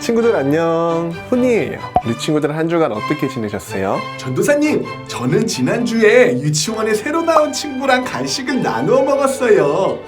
친구들 안녕. 훈이에요. 우리 친구들 한 주간 어떻게 지내셨어요? 전도사님, 저는 지난주에 유치원에 새로 나온 친구랑 간식을 나누어 먹었어요.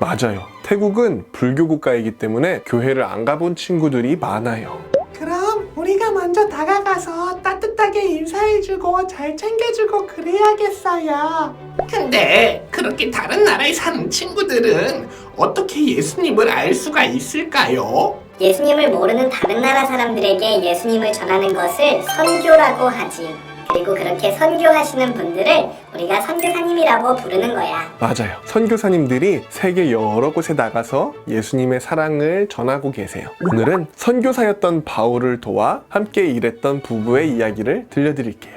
맞아요. 태국은 불교 국가이기 때문에 교회를 안 가본 친구들이 많아요. 그럼 우리가 먼저 다가가서 따 뜻하게 인사해주고 잘 챙겨주고 그래야겠어요. 근데 그렇게 다른 나라에 사는 친구들은 어떻게 예수님을 알 수가 있을까요? 예수님을 모르는 다른 나라 사람들에게 예수님을 전하는 것을 선교라고 하지. 그리고 그렇게 선교하시는 분들을 우리가 선교사님이라고 부르는 거야. 맞아요. 선교사님들이 세계 여러 곳에 나가서 예수님의 사랑을 전하고 계세요. 오늘은 선교사였던 바울을 도와 함께 일했던 부부의 이야기를 들려드릴게요.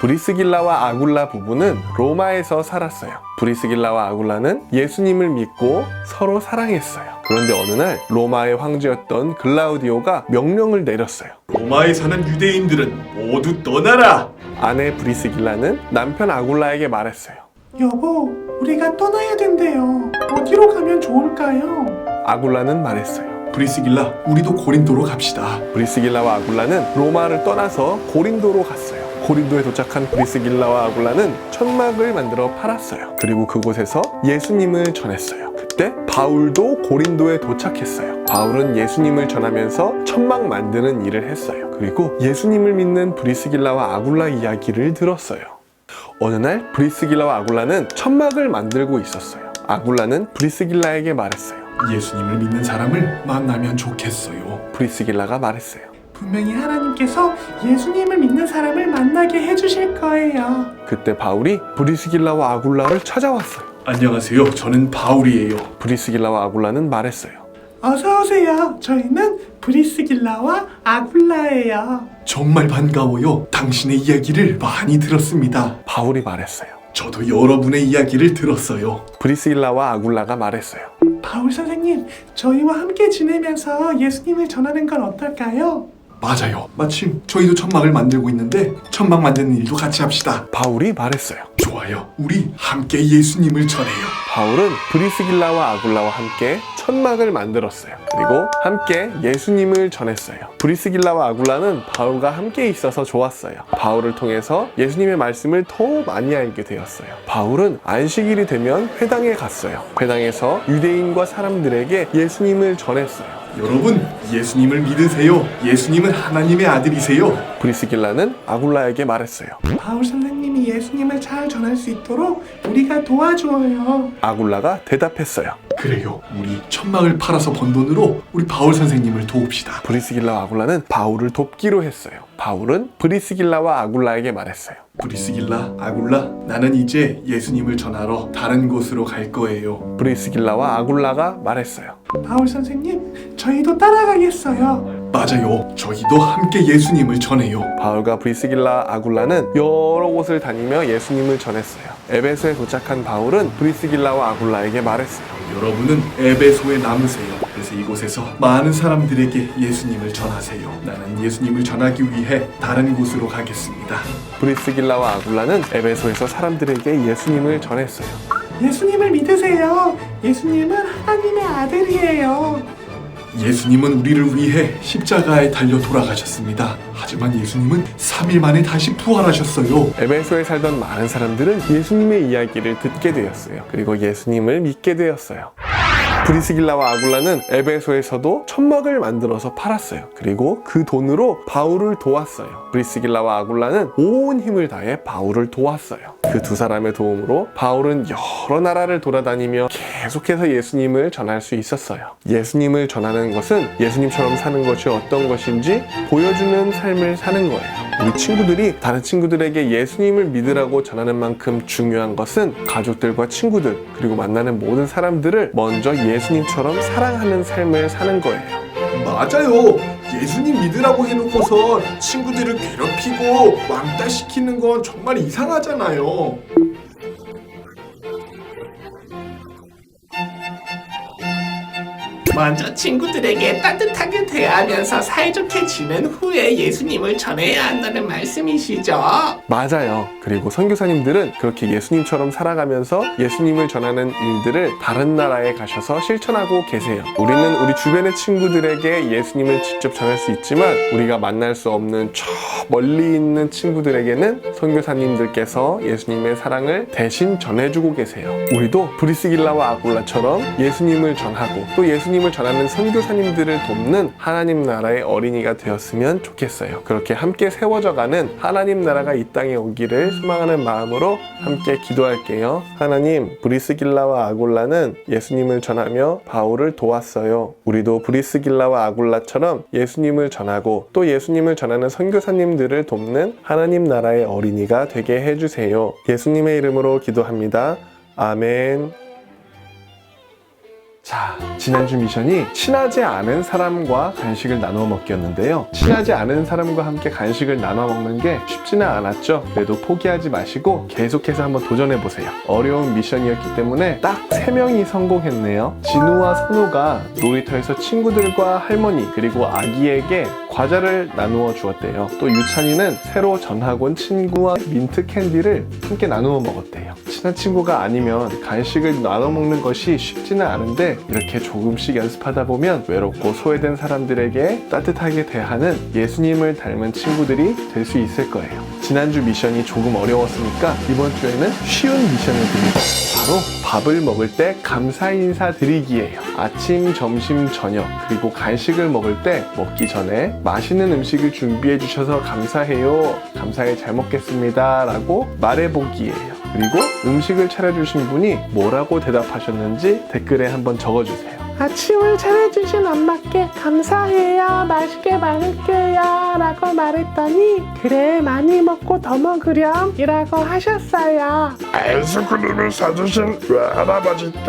브리스길라와 아굴라 부부는 로마에서 살았어요. 브리스길라와 아굴라는 예수님을 믿고 서로 사랑했어요. 그런데 어느 날 로마의 황제였던 글라우디오가 명령을 내렸어요. 로마에 사는 유대인들은 모두 떠나라. 아내 브리스길라는 남편 아굴라에게 말했어요. 여보, 우리가 떠나야 된대요. 어디로 가면 좋을까요? 아굴라는 말했어요. 브리스길라, 우리도 고린도로 갑시다. 브리스길라와 아굴라는 로마를 떠나서 고린도로 갔어요. 고린도에 도착한 브리스길라와 아굴라는 천막을 만들어 팔았어요. 그리고 그곳에서 예수님을 전했어요. 그때 바울도 고린도에 도착했어요. 바울은 예수님을 전하면서 천막 만드는 일을 했어요. 그리고 예수님을 믿는 브리스길라와 아굴라 이야기를 들었어요. 어느 날 브리스길라와 아굴라는 천막을 만들고 있었어요. 아굴라는 브리스길라에게 말했어요. 예수님을 믿는 사람을 만나면 좋겠어요. 브리스길라가 말했어요. 분명히 하나님께서 예수님을 믿는 사람을 만나게 해주실 거예요. 그때 바울이 브리스길라와 아굴라를 찾아왔어요. 안녕하세요. 저는 바울이에요. 브리스길라와 아굴라는 말했어요. 어서 오세요. 저희는 브리스길라와 아굴라예요. 정말 반가워요. 당신의 이야기를 많이 들었습니다. 바울이 말했어요. 저도 여러분의 이야기를 들었어요. 브리스길라와 아굴라가 말했어요. 바울 선생님, 저희와 함께 지내면서 예수님을 전하는 건 어떨까요? 맞아요. 마침 저희도 천막을 만들고 있는데 천막 만드는 일도 같이 합시다. 바울이 말했어요. 좋아요. 우리 함께 예수님을 전해요. 바울은 브리스길라와 아굴라와 함께 천막을 만들었어요. 그리고 함께 예수님을 전했어요. 브리스길라와 아굴라는 바울과 함께 있어서 좋았어요. 바울을 통해서 예수님의 말씀을 더 많이 알게 되었어요. 바울은 안식일이 되면 회당에 갔어요. 회당에서 유대인과 사람들에게 예수님을 전했어요. 여러분, 예수님을 믿으세요. 예수님은 하나님의 아들이세요. 브리스길라는 아굴라에게 말했어요. 바울 선생님이 예수님을 잘 전할 수 있도록 우리가 도와줘요. 아굴라가 대답했어요. 그래요. 우리 천막을 팔아서 번 돈으로 우리 바울 선생님을 도웁시다. 브리스길라와 아굴라는 바울을 돕기로 했어요. 바울은 브리스길라와 아굴라에게 말했어요. 브리스길라, 아굴라, 나는 이제 예수님을 전하러 다른 곳으로 갈 거예요. 브리스길라와 아굴라가 말했어요. 바울 선생님, 저희도 따라가겠어요. 맞아요. 저희도 함께 예수님을 전해요. 바울과 브리스길라 아굴라는 여러 곳을 다니며 예수님을 전했어요. 에베소에 도착한 바울은 브리스길라와 아굴라에게 말했어요. 여러분은 에베소에 남으세요. 그래서 이곳에서 많은 사람들에게 예수님을 전하세요. 나는 예수님을 전하기 위해 다른 곳으로 가겠습니다. 브리스길라와 아굴라는 에베소에서 사람들에게 예수님을 전했어요. 예수님을 믿으세요. 예수님은 하나님의 아들이에요. 예수님은 우리를 위해 십자가에 달려 돌아가셨습니다. 하지만 예수님은 3일 만에 다시 부활하셨어요. 에베소에 살던 많은 사람들은 예수님의 이야기를 듣게 되었어요. 그리고 예수님을 믿게 되었어요. 브리스길라와 아굴라는 에베소에서도 천막을 만들어서 팔았어요. 그리고 그 돈으로 바울을 도왔어요. 브리스길라와 아굴라는 온 힘을 다해 바울을 도왔어요. 그 두 사람의 도움으로 바울은 여러 나라를 돌아다니며 계속해서 예수님을 전할 수 있었어요. 예수님을 전하는 것은 예수님처럼 사는 것이 어떤 것인지 보여주는 삶을 사는 거예요. 우리 친구들이 다른 친구들에게 예수님을 믿으라고 전하는 만큼 중요한 것은 가족들과 친구들 그리고 만나는 모든 사람들을 먼저 예수님처럼 사랑하는 삶을 사는 거예요. 맞아요. 예수님 믿으라고 해놓고서 친구들을 괴롭히고 왕따 시키는 건 정말 이상하잖아요. 먼저 친구들에게 따뜻하게 대하면서 사이좋게 지낸 후에 예수님을 전해야 한다는 말씀이시죠? 맞아요. 그리고 선교사님들은 그렇게 예수님처럼 살아가면서 예수님을 전하는 일들을 다른 나라에 가셔서 실천하고 계세요. 우리는 우리 주변의 친구들에게 예수님을 직접 전할 수 있지만 우리가 만날 수 없는 저 멀리 있는 친구들에게는 선교사님들께서 예수님의 사랑을 대신 전해주고 계세요. 우리도 브리스길라와 아굴라처럼 예수님을 전하고 또 예수님을 전하는 선교사님들을 돕는 하나님 나라의 어린이가 되었으면 좋겠어요. 그렇게 함께 세워져가는 하나님 나라가 이 땅에 오기를 소망하는 마음으로 함께 기도할게요. 하나님, 브리스길라와 아굴라는 예수님을 전하며 바울을 도왔어요. 우리도 브리스길라와 아굴라처럼 예수님을 전하고 또 예수님을 전하는 선교사님들을 돕는 하나님 나라의 어린이가 되게 해주세요. 예수님의 이름으로 기도합니다. 아멘. 자, 지난주 미션이 친하지 않은 사람과 간식을 나누어 먹기였는데요. 친하지 않은 사람과 함께 간식을 나눠 먹는 게 쉽지는 않았죠. 그래도 포기하지 마시고 계속해서 한번 도전해 보세요. 어려운 미션이었기 때문에 딱 3명이 성공했네요. 진우와 선우가 놀이터에서 친구들과 할머니 그리고 아기에게 과자를 나누어 주었대요. 또 유찬이는 새로 전학 온 친구와 민트 캔디를 함께 나누어 먹었대요. 친한 친구가 아니면 간식을 나눠 먹는 것이 쉽지는 않은 데 이렇게 조금씩 연습하다 보면 외롭고 소외된 사람들에게 따뜻하게 대하는 예수님을 닮은 친구들이 될 수 있을 거예요. 지난주 미션이 조금 어려웠으니까 이번 주에는 쉬운 미션을 드립니다. 바로 밥을 먹을 때 감사 인사 드리기예요. 아침, 점심, 저녁 그리고 간식을 먹을 때 먹기 전에 맛있는 음식을 준비해 주셔서 감사해요. 감사해 잘 먹겠습니다라고 말해 보기예요. 그리고 음식을 차려주신 분이 뭐라고 대답하셨는지 댓글에 한번 적어주세요. 아침을 차려주신 엄마께 감사해요. 맛있게 먹을게요. 라고 말했더니 그래 많이 먹고 더 먹으렴 이라고 하셨어요. 아이스크림을 사주신 외할아버지 께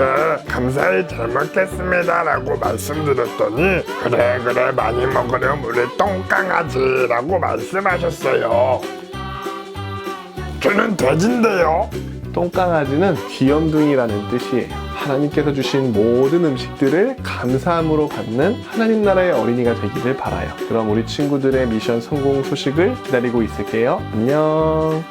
감사히 잘 먹겠습니다 라고 말씀드렸더니 그래 그래 많이 먹으렴 우리 똥강아지 라고 말씀하셨어요. 저는 돼지인데요. 똥강아지는 귀염둥이라는 뜻이에요. 하나님께서 주신 모든 음식들을 감사함으로 받는 하나님 나라의 어린이가 되기를 바라요. 그럼 우리 친구들의 미션 성공 소식을 기다리고 있을게요. 안녕.